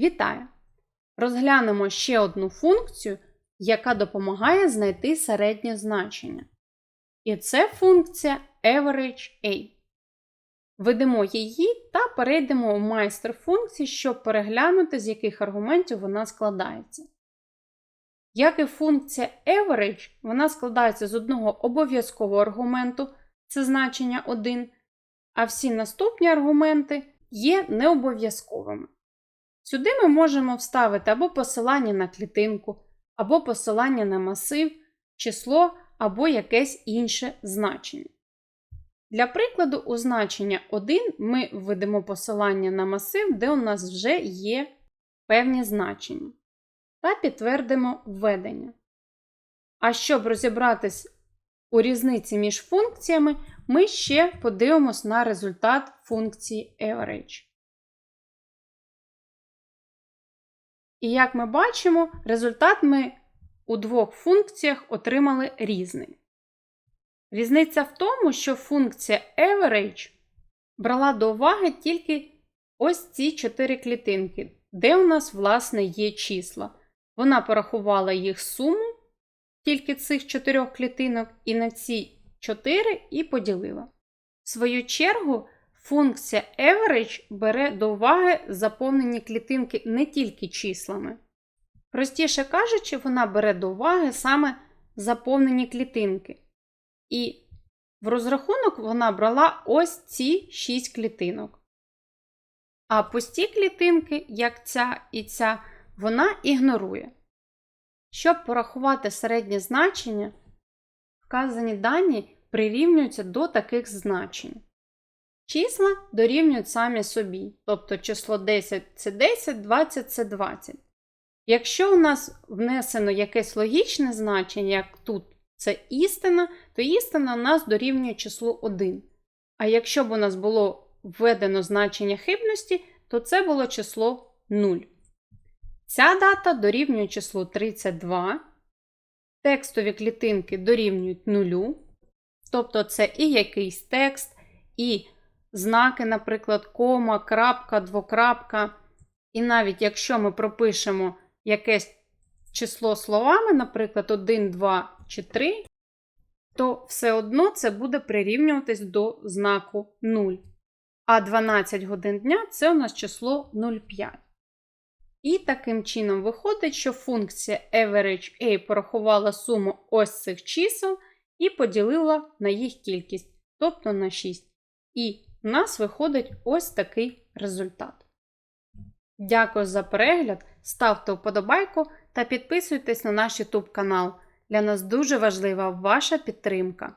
Вітаю! Розглянемо ще одну функцію, яка допомагає знайти середнє значення. І це функція average A. Введемо її та перейдемо у майстер функції, щоб переглянути, з яких аргументів вона складається. Як і функція average, вона складається з одного обов'язкового аргументу, це значення 1, а всі наступні аргументи є необов'язковими. Сюди ми можемо вставити або посилання на клітинку, або посилання на масив, число або якесь інше значення. Для прикладу, у значення 1 ми введемо посилання на масив, де у нас вже є певні значення, та підтвердимо введення. А щоб розібратись у різниці між функціями, ми ще подивимось на результат функції average. І як ми бачимо, результат ми у двох функціях отримали різний. Різниця в тому, що функція average брала до уваги тільки ось ці чотири клітинки, де у нас, власне, є числа. Вона порахувала їх суму, тільки цих чотирьох клітинок, і на ці чотири і поділила. В свою чергу, функція average бере до уваги заповнені клітинки не тільки числами. Простіше кажучи, вона бере до уваги саме заповнені клітинки. І в розрахунок вона брала ось ці 6 клітинок. А пусті клітинки, як ця і ця, вона ігнорує. Щоб порахувати середнє значення, вказані дані прирівнюються до таких значень. Числа дорівнюють самі собі, тобто число 10 це 10, 20 це 20. Якщо у нас внесено якесь логічне значення, як тут це істина, то істина у нас дорівнює числу 1. А якщо б у нас було введено значення хибності, то це було число 0. Ця дата дорівнює числу 32. Текстові клітинки дорівнюють 0. Тобто це і якийсь текст, і знаки, наприклад, кома, крапка, двокрапка. І навіть якщо ми пропишемо якесь число словами, наприклад, 1, 2 чи 3, то все одно це буде прирівнюватись до знаку 0. А 12 годин дня це у нас число 0,5. І таким чином виходить, що функція average A порахувала суму ось цих чисел і поділила на їх кількість, тобто на 6. І в нас виходить ось такий результат. Дякую за перегляд, ставте вподобайку та підписуйтесь на наш YouTube канал. Для нас дуже важлива ваша підтримка.